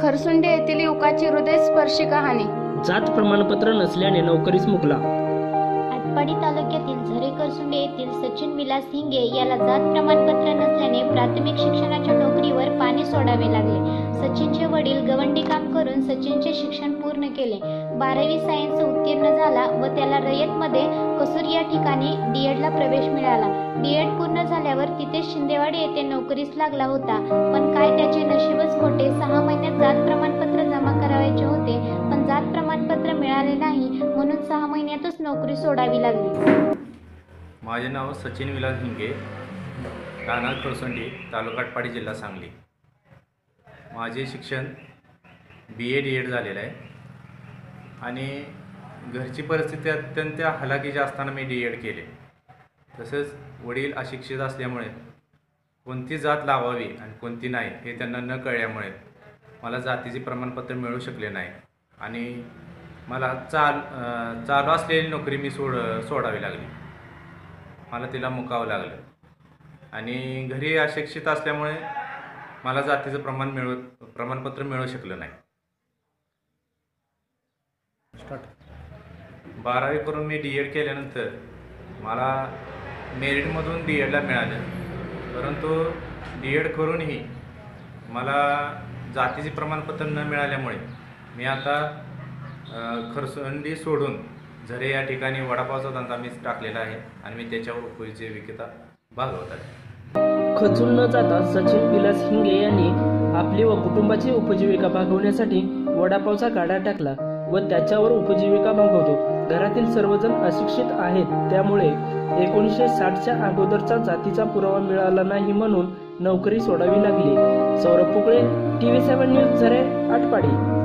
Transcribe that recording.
खरसुंडे येथील युवकाची हृदयस्पर्शी कहाणी जात प्रमाणपत्र नसल्याने नोकरीस मुकला. आटपाडी तालुक्यातील झरे खरसुंडे येथील सचिन विलास हिंगे याला जात प्रमाणपत्र नसल्याने प्राथमिक शिक्षणाच्या सोडावे लागले. सचिनचे वडील गवंडी काम करून सचिनचे शिक्षण पूर्ण केले. बारावी सायन्स उत्तीर्ण झाला व त्याला रयतमध्ये कसूर या ठिकाणी डीएडला प्रवेश मिळाला. डीएड पूर्ण झाल्यावर तिथे शिंदेवाडी येथे नोकरीस लागला होता. पण काय त्याचे नशीबच खोटे सहा महिन्यात जात प्रमाणपत्र जमा करावायचे होते. पण जात प्रमाणपत्र मिळाले नाही म्हणून सहा महिन्यातच नोकरी सोडावी लागली. माझे नाव सचिन विलास हिंगे राहणार खरसुंडी तालुका आटपाडी जिल्हा सांगली. माझे शिक्षण बी ए डी एड झालेलं आहे. आणि घरची परिस्थिती अत्यंत हलाखीची असताना मी डी एड केले. तसंच वडील अशिक्षित असल्यामुळे कोणती जात लावावी आणि कोणती नाही हे त्यांना न कळल्यामुळे मला जातीचे प्रमाणपत्र मिळू शकले नाही. आणि मला चाल चालू असलेली नोकरी मी सोड सोडावी लागली. मला तिला मुकावं लागलं. आणि घरी अशिक्षित असल्यामुळे मला जातीचं प्रमाण मिळू प्रमाणपत्र मिळू शकलं नाही. बारावी करून मी डी एड केल्यानंतर मला मेरिटमधून डी एडला मिळालं. परंतु डी एड करूनही मला जातीचे प्रमाणपत्र न मिळाल्यामुळे मी आता खरसंडी सोडून झरे या ठिकाणी वडापावचा धंदा मी टाकलेला आहे आणि मी त्याच्यावर उपजीविकेता भागवत आहे. खचून न जाता सचिन विलास हिंगे यांनी आपली व कुटुंबाची उपजीविका भागवण्यासाठी वडापावचा गाडा टाकला व त्याच्यावर उपजीविका भागवतो. घरातील सर्वजण अशिक्षित आहेत त्यामुळे एकोणीसशे साठच्या अगोदरचा जातीचा पुरावा मिळाला नाही म्हणून नोकरी सोडावी लागली. Saurabh Pukale TV seven news Zare Atpadi.